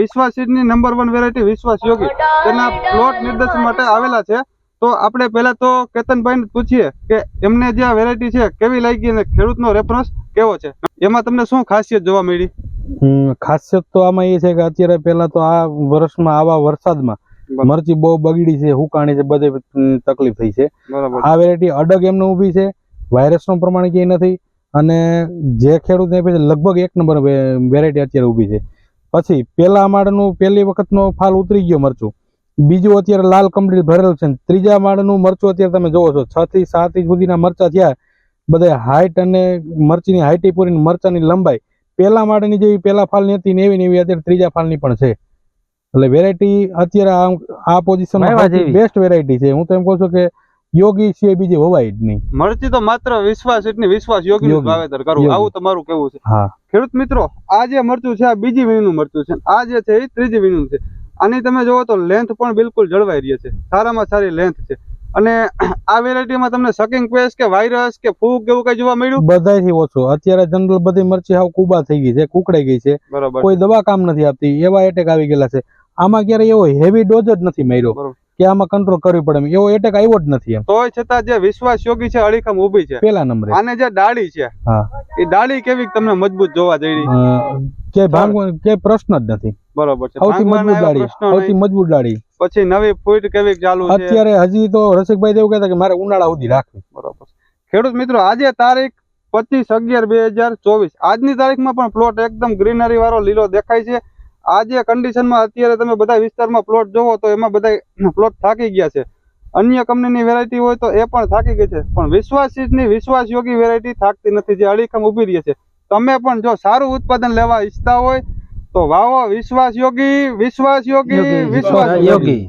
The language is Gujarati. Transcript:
વિશ્વાસ સીડની નંબર વન વેરાયટી વિશ્વાસ યોગી. તેના પ્લોટ નિર્દેશન માટે આવેલા છે. તો આપણે પહેલા તો કેતનભાઈને પૂછીએ કે એમને જે આ વેરાયટી છે કેવી લાગી અને ખેડૂતનો રેફરન્સ કેવો છે? એમાં તમને શું ખાસિયત જોવા મળી? ખાસિયત તો આમાં એ છે કે અત્યારે પહેલા તો આ વર્ષમાં આવા વરસાદમાં મરચી બહુ બગડી છે હુકાણી છે બધે તકલીફ થઈ છે. આ વેરાયટી અડગ એમને ઊભી છે વાયરસનું પ્રમાણ ક્યાંય નથી અને જે ખેડૂતને લગભગ એક નંબર વેરાયટી અત્યારે ઊભી છે. પછી પેલા માળનું પહેલી વખતનો ફાલ ઉતરી ગયો મરચું. બીજું અત્યારે લાલ કમ્પ્લીટ ભરેલું છે ને ત્રીજા માળનું મરચું અત્યારે તમે જોવો છો છ થી સાત ઇંચ સુધીના મરચા થયા. બધા હાઈટ અને મરચીની હાઈટ પૂરી મરચાની લંબાઈ. પેલા માળની જેવી પેલા ફાલની હતી ને એવી ને એવી અત્યારે ત્રીજા ફાલની પણ છે. એટલે વેરાયટી અત્યારે આ આ પોઝિશન બેસ્ટ વેરાયટી છે. હું તો એમ કહું છું કે યોગી છે બીજી વવાય જ નહીં. મળતી તો માત્ર વિશ્વાસ એટલે વિશ્વાસ યોગી નું વાવેતર કરવું આવું તમારું કેવું છે. હા. ખેડૂત મિત્રો આ જે મરચું છે આ બીજી વીણીનું મરચું છે. આ જે છે એ ત્રીજી વીણીનું છે. આની તમે જોવો તો લેન્થ પણ બિલકુલ જળવાઈ રહી છે. સારામાં સારી લેન્થ છે. અને આ વેરાયટીમાં તમને સકિંગ પેસ્ટ કે વાયરસ કે ફૂગ એવું કઈ જોવા મળ્યું? બધાયથી ઓછો. અત્યારે જનરલ બધી મરચી હાવ કુબા થઈ ગઈ છે કુકડાઈ ગઈ છે. બરોબર. કોઈ દવા કામ નથી આપતી. એવા એટેક આવી ગયેલા છે. આમાં ક્યારે એવો હેવી ડોઝ જ નથી માર્યો. કે આમાં કંટ્રોલ કરવી પડે એવો એટેક આવ્યો જ નથી એમ. તો છતાં જે વિશ્વાસ યોગી છે અડીખમ ઊભી છે. પેલા નંબરે. આને જે ડાળી છે હા. એ ડાળી કેવી તમને મજબૂત જોવા જઈ કે ભાંગ કે પ્રશ્ન જ નથી. બરોબર છે. સૌથી મજબૂત ડાળી સૌથી મજબૂત ડાળી. પછી નવી ફૂટ કેવી ચાલુ છે? અત્યારે હજી તો રસિકભાઈ એવું કહેતા કે મારે ઉનાળા સુધી રાખવી. બરોબર ખેડૂત મિત્રો આજે તારીખ પચીસ અગિયાર બે હજાર ચોવીસ. આજની તારીખમાં પણ પ્લોટ એકદમ ગ્રીનરી વાળો લીલો દેખાય છે. આ જે કન્ડિશનમાં અત્યારે તમે બધા વિસ્તારમાં પ્લોટ જોવો તો એમાં બધા પ્લોટ થાકી ગયા છે. અન્ય કંપનીની વેરાયટી હોય તો એ પણ થાકી ગઈ છે. પણ વિશ્વાસ સીડની વિશ્વાસ યોગી વેરાયટી થાકતી નથી જે અડીખમ ઊભી રહી છે. તમે પણ જો સારું ઉત્પાદન લેવા ઈચ્છતા હોય તો વાવો વિશ્વાસ યોગી વિશ્વાસ યોગી વિશ્વાસ યોગી યોગી.